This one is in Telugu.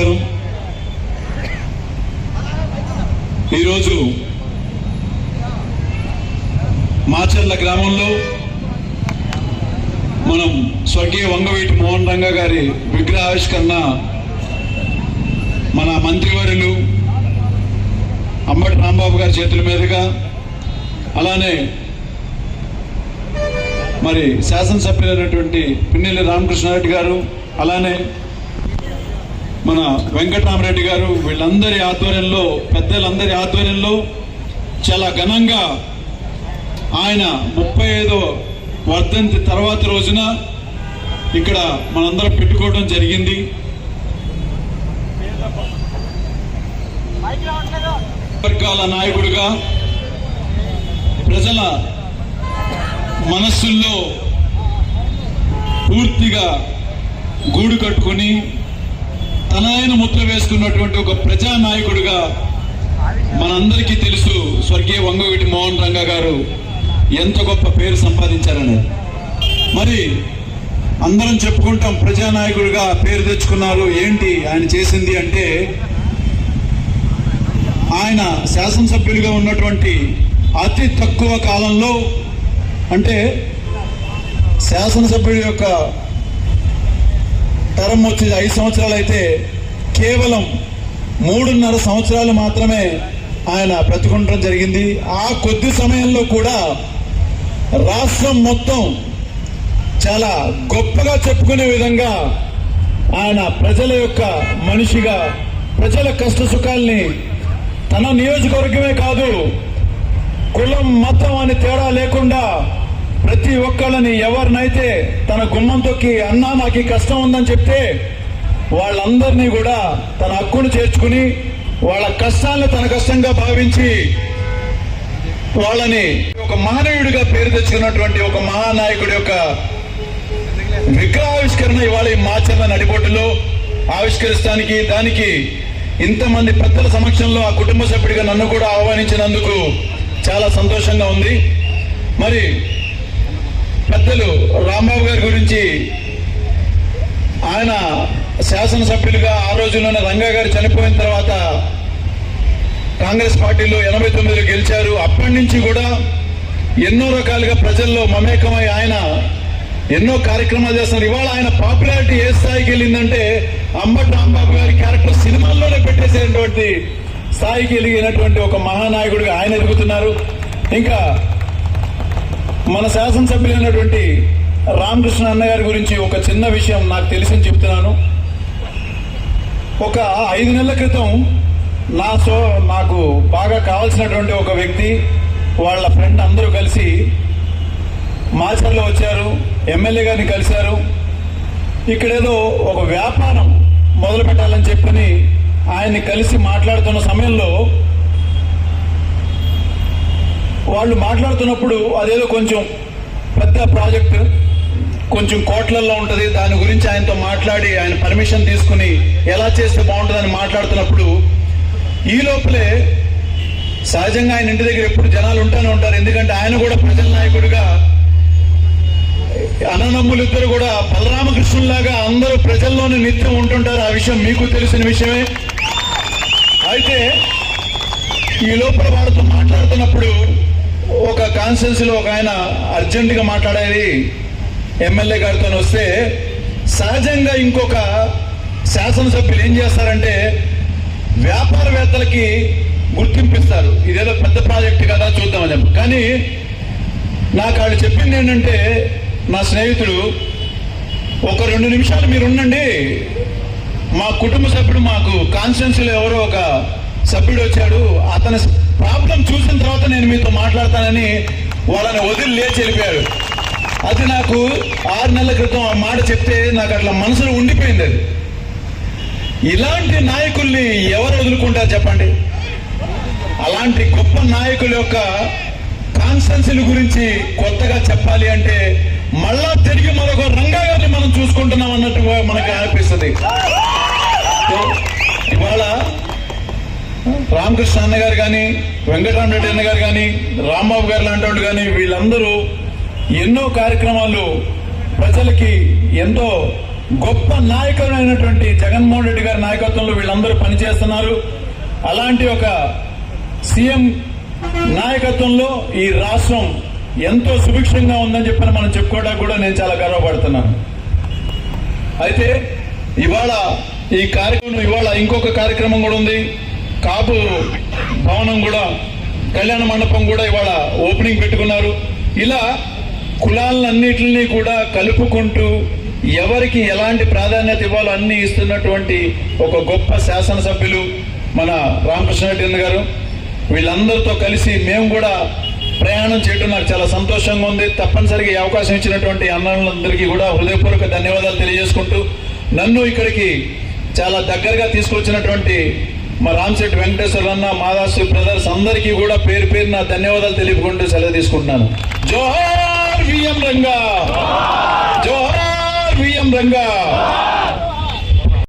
నమస్కారం ఈరోజు మాచర్ల గ్రామంలో మనం స్వర్గీయ వంగవీటి మోహన్ రంగ గారి విగ్రహ ఆవిష్కరణ మన మంత్రివర్యులు అంబటి రాంబాబు గారి చేతుల మీదుగా అలానే మరి శాసనసభ్యులైనటువంటి పిన్నెల్లి రామకృష్ణారెడ్డి గారు అలానే మన వెంకటరామరెడ్డి గారు వీళ్ళందరి ఆధ్వర్యంలో పెద్దలందరి ఆధ్వర్యంలో చాలా ఘనంగా ఆయన ముప్పై ఐదో వర్ధంతి తర్వాత రోజున ఇక్కడ మనందరం పెట్టుకోవడం జరిగింది. వర్గాల నాయకుడిగా ప్రజల మనస్సుల్లో పూర్తిగా గూడు కట్టుకొని తనదైన ముద్ర వేసుకున్నటువంటి ఒక ప్రజానాయకుడుగా మనందరికీ తెలుసు స్వర్గీయ వంగవీటి మోహన్ రంగ గారు ఎంత గొప్ప పేరు సంపాదించారని. మరి అందరం చెప్పుకుంటాం ప్రజానాయకుడిగా పేరు తెచ్చుకున్నారు ఏంటి ఆయన చేసింది అంటే ఆయన శాసనసభ్యుడిగా ఉన్నటువంటి అతి తక్కువ కాలంలో అంటే శాసనసభ్యుడి యొక్క టర్మ్ వచ్చి ఐదు సంవత్సరాలు అయితే కేవలం మూడున్నర సంవత్సరాలు మాత్రమే ఆయన బ్రతుకుండడం జరిగింది. ఆ కొద్ది సమయంలో కూడా రాష్ట్రం మొత్తం చాలా గొప్పగా చెప్పుకునే విధంగా ఆయన ప్రజల యొక్క మనిషిగా ప్రజల కష్ట సుఖాల్ని తన నియోజకవర్గమే కాదు కులం మతం అని తేడా లేకుండా ప్రతి ఒక్కళ్ళని ఎవరినైతే తన గుమ్మం తొక్కి అన్నా నాకు ఈ కష్టం ఉందని చెప్తే వాళ్ళందరినీ కూడా తన హక్కును చేర్చుకుని వాళ్ళ కష్టాలను తన కష్టంగా భావించి వాళ్ళని ఒక మానవుడిగా పేరు తెచ్చుకున్నటువంటి ఒక మహానాయకుడి యొక్క విగ్రహావిష్కరణ ఇవాళ ఈ మాచర్ల నడిబొట్టులో ఆవిష్కరిస్తానికి దానికి ఇంతమంది పెద్దల సమక్షంలో ఆ కుటుంబ సభ్యుడిగా నన్ను కూడా ఆహ్వానించినందుకు చాలా సంతోషంగా ఉంది. మరి పెద్దలు రాంబాబు గారి గురించి ఆయన శాసనసభ్యులుగా ఆ రోజుల్లోనే రంగా గారు చనిపోయిన తర్వాత కాంగ్రెస్ పార్టీలో ఎనభై తొమ్మిదిలో గెలిచారు. అప్పటి నుంచి కూడా ఎన్నో రకాలుగా ప్రజల్లో మమేకమై ఆయన ఎన్నో కార్యక్రమాలు చేస్తున్నారు. ఇవాళ ఆయన పాపులారిటీ ఏ స్థాయికి వెళ్ళిందంటే అంబట్ రాంబాబు గారి క్యారెక్టర్ సినిమాల్లోనే పెట్టేసేటువంటి స్థాయికి ఎదిగినటువంటి ఒక మహానాయకుడిగా ఆయన ఎదుగుతున్నారు. ఇంకా మన శాసనసభ్యులైనటువంటి రామకృష్ణ అన్న గారి గురించి ఒక చిన్న విషయం నాకు తెలిసింది చెప్తున్నాను. ఒక ఐదు నెలల క్రితం నా సో నాకు బాగా కావాల్సినటువంటి ఒక వ్యక్తి వాళ్ళ ఫ్రెండ్ అందరూ కలిసి మాచర్లో వచ్చారు ఎమ్మెల్యే గారిని కలిశారు. ఇక్కడేదో ఒక వ్యాపారం మొదలు పెట్టాలని చెప్పని ఆయన్ని కలిసి మాట్లాడుతున్న సమయంలో వాళ్ళు మాట్లాడుతున్నప్పుడు అదేదో కొంచెం పెద్ద ప్రాజెక్ట్ కొంచెం కోట్లల్లో ఉంటుంది. దాని గురించి ఆయనతో మాట్లాడి ఆయన పర్మిషన్ తీసుకుని ఎలా చేస్తే బాగుంటుందని మాట్లాడుతున్నప్పుడు ఈ లోపలే సహజంగా ఆయన ఇంటి దగ్గర ఎప్పుడు జనాలు ఉంటానే ఉంటారు. ఎందుకంటే ఆయన కూడా ప్రజల నాయకుడిగా అననమ్ములు ఇద్దరు కూడా బలరామకృష్ణులాగా అందరూ ప్రజల్లోనే నిత్యం ఉంటుంటారు. ఆ విషయం మీకు తెలిసిన విషయమే. అయితే ఈ లోపల వాళ్ళతో మాట్లాడుతున్నప్పుడు ఒక కాన్ఫరెన్స్ ఒక ఆయన అర్జెంటుగా మాట్లాడేది ఎమ్మెల్యే గారితో వస్తే సహజంగా ఇంకొక శాసనసభ్యులు ఏం చేస్తారంటే వ్యాపారవేత్తలకి గుర్తింపిస్తారు ఇదేదో పెద్ద ప్రాజెక్ట్ కదా చూద్దామని చెప్పి. కానీ నాకు వాళ్ళు చెప్పింది ఏంటంటే నా స్నేహితుడు ఒక రెండు నిమిషాలు మీరు ఉండండి. మా కుటుంబ సభ్యుడు మాకు కాన్స్టిట్యున్సీలో ఎవరో ఒక సభ్యుడు వచ్చాడు. అతని ప్రాబ్లం చూసిన తర్వాత నేను మీతో మాట్లాడతానని వాళ్ళని వదిలి లేచి వెళ్ళిపోయాడు. అది నాకు ఆరు నెలల క్రితం ఆ మాట చెప్తే నాకు అట్లా మనసులో ఉండిపోయింది అది. ఇలాంటి నాయకుల్ని ఎవరు వదులుకుంటారు చెప్పండి? అలాంటి గొప్ప నాయకుల యొక్క కాన్స్టెన్సీల గురించి కొత్తగా చెప్పాలి అంటే మళ్ళా తిరిగి మరొక రంగా గారిని మనం చూసుకుంటున్నాం అన్నట్టుగా మనకి అనిపిస్తుంది ఇవాళ రామకృష్ణ అన్న గారు కానీ వెంకటరామరెడ్డి అన్న గారు కానీ రాంబాబు గారు లాంటి వాళ్ళు కానీ వీళ్ళందరూ ఎన్నో కార్యక్రమాలు ప్రజలకి ఎంతో గొప్ప నాయకులైనటువంటి జగన్మోహన్ రెడ్డి గారి నాయకత్వంలో వీళ్ళందరూ పనిచేస్తున్నారు. అలాంటి ఒక సీఎం నాయకత్వంలో ఈ రాష్ట్రం ఎంతో సుభిక్షంగా ఉందని చెప్పని మనం చెప్పుకోవడానికి కూడా నేను చాలా గర్వపడుతున్నాను. అయితే ఇవాళ ఈ కార్యక్రమం ఇవాళ ఇంకొక కార్యక్రమం కూడా ఉంది. కాపు భవనం కూడా కళ్యాణ మండపం కూడా ఇవాళ ఓపెనింగ్ పెట్టుకున్నారు. ఇలా కులాలన్నిటిని కూడా కలుపుకుంటూ ఎవరికి ఎలాంటి ప్రాధాన్యత ఇవ్వాలో అన్ని ఇస్తున్నటువంటి ఒక గొప్ప శాసనసభ్యులు మన రామకృష్ణారెడ్డి గారు. వీళ్ళందరితో కలిసి మేము కూడా ప్రయాణం చేయడం నాకు చాలా సంతోషంగా ఉంది. తప్పనిసరిగా ఈ అవకాశం ఇచ్చినటువంటి అన్నలందరికీ కూడా హృదయపూర్వక ధన్యవాదాలు తెలియజేసుకుంటూ నన్ను ఇక్కడికి చాలా దగ్గరగా తీసుకొచ్చినటువంటి మా రామశెట్టి వెంకటేశ్వర అన్న మాదాసు బ్రదర్స్ అందరికీ కూడా పేరు పేరు నా ధన్యవాదాలు తెలుపుకుంటూ సెలవు తీసుకుంటున్నాను. జోహార్ విఎం రంగా! జోహార్ విఎం రంగా!